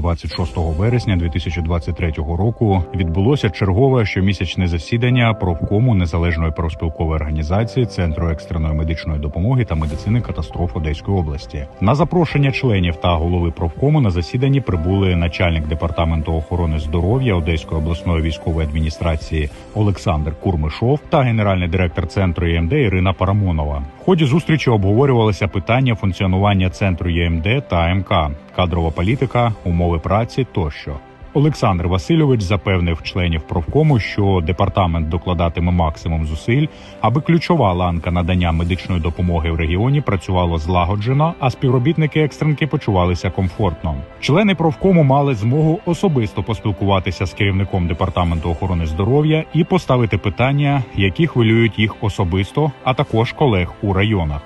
26 вересня 2023 року відбулося чергове щомісячне засідання профкому незалежної профспілкової організації Центру екстреної медичної допомоги та медицини катастроф Одеської області. На запрошення членів та голови профкому на засіданні прибули начальник департаменту охорони здоров'я Одеської обласної військової адміністрації Олександр Курмишов та генеральний директор центру ЄМД Ірина Парамонова. В ході зустрічі обговорювалися питання функціонування центру ЄМД та МК, кадрова політика, умови праці тощо. Олександр Васильович запевнив членів профкому, що департамент докладатиме максимум зусиль, аби ключова ланка надання медичної допомоги в регіоні працювала злагоджено, а співробітники екстренки почувалися комфортно. Члени профкому мали змогу особисто поспілкуватися з керівником департаменту охорони здоров'я і поставити питання, які хвилюють їх особисто, а також колег у районах.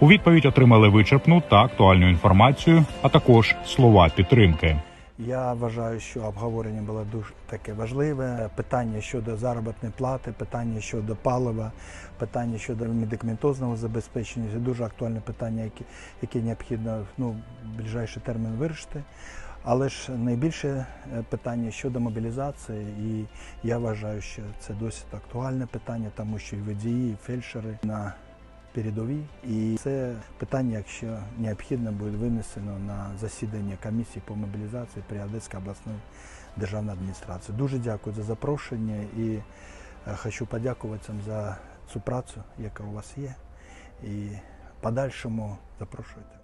У відповідь отримали вичерпну та актуальну інформацію, а також слова підтримки. Я вважаю, що обговорення було дуже таке важливе. Питання щодо заробітної плати, питання щодо палива, питання щодо медикаментозного забезпечення це дуже актуальне питання, які, які необхідно ну, ближайший термін вирішити. Але ж найбільше е, питання щодо мобілізації, і я вважаю, що це досить актуальне питання, тому що і водії, і фельдшери на передовій. І це питання, якщо необхідно, буде винесено на засідання комісії по мобілізації при Одеській обласної державної адміністрації. Дуже дякую за запрошення і е, хочу подякувати вам за цю працю, яка у вас є. І подальшому запрошуйте.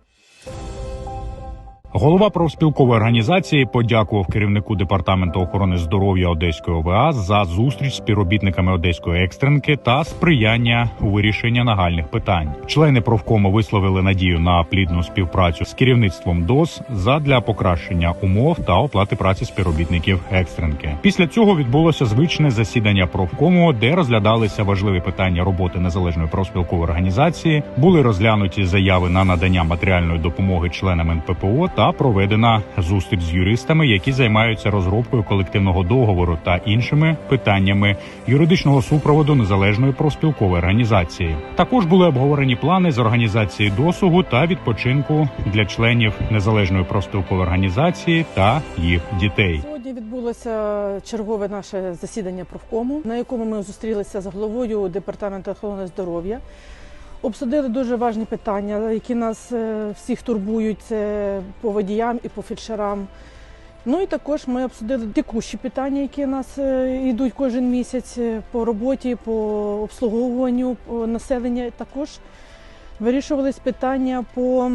Голова профспілкової організації подякував керівнику департаменту охорони здоров'я Одеської ОВА за зустріч з співробітниками Одеської екстренки та сприяння у вирішенні нагальних питань. Члени профкому висловили надію на плідну співпрацю з керівництвом ДОС задля покращення умов та оплати праці співробітників екстренки. Після цього відбулося звичне засідання профкому, де розглядалися важливі питання роботи незалежної профспілкової організації. Були розглянуті заяви на надання матеріальної допомоги членам НППО та проведена зустріч з юристами, які займаються розробкою колективного договору та іншими питаннями юридичного супроводу незалежної профспілкової організації. Також були обговорені плани з організації досугу та відпочинку для членів незалежної профспілкової організації та їх дітей. Сьогодні відбулося чергове наше засідання профкому, на якому ми зустрілися з головою департаменту охорони здоров'я. Обсудили дуже важні питання, які нас е, всіх турбують це по водіям і по фельдшерам. Ну і також ми обсудили текущі питання, які нас е, йдуть кожен місяць е, по роботі, по обслуговуванню по населення. Також вирішувались питання по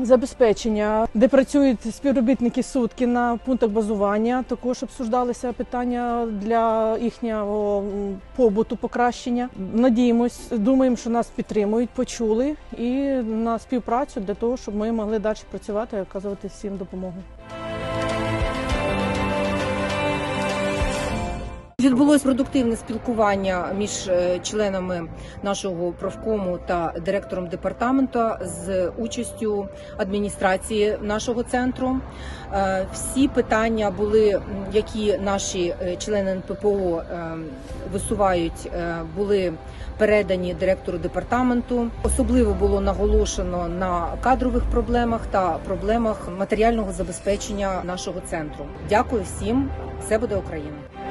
забезпечення, де працюють співробітники сутки на пунктах базування. Також обсуждалися питання для їхнього побуту, покращення. Надіємось, думаємо, що нас підтримують, почули і на співпрацю для того, щоб ми могли далі працювати і оказувати всім допомогу. Відбулось продуктивне спілкування між е, членами нашого профкому та директором департаменту з участю адміністрації нашого центру. Е, Всі питання були, які наші е, члени НППО висувають, були передані директору департаменту. Особливо було наголошено на кадрових проблемах та проблемах матеріального забезпечення нашого центру. Дякую всім. Все буде Україна.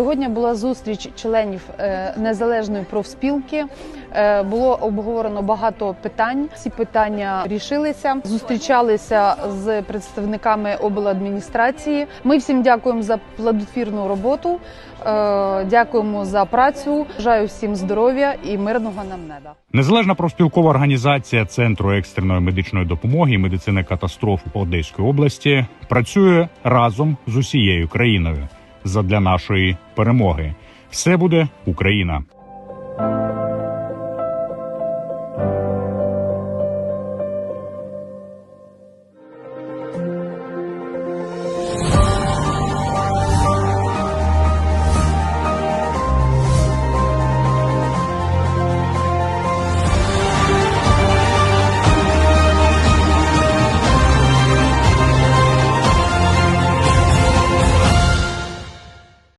Сьогодні була зустріч членів е, незалежної профспілки. Е, Було обговорено багато питань. Всі питання рішилися. Зустрічалися з представниками обладміністрації. Ми всім дякуємо за плодотвірну роботу. е, Дякуємо за працю. Бажаю всім здоров'я і мирного нам неба. Незалежна профспілкова організація Центру екстреної медичної допомоги і медицини катастроф Одеської області працює разом з усією країною задля нашої перемоги. Все буде Україна.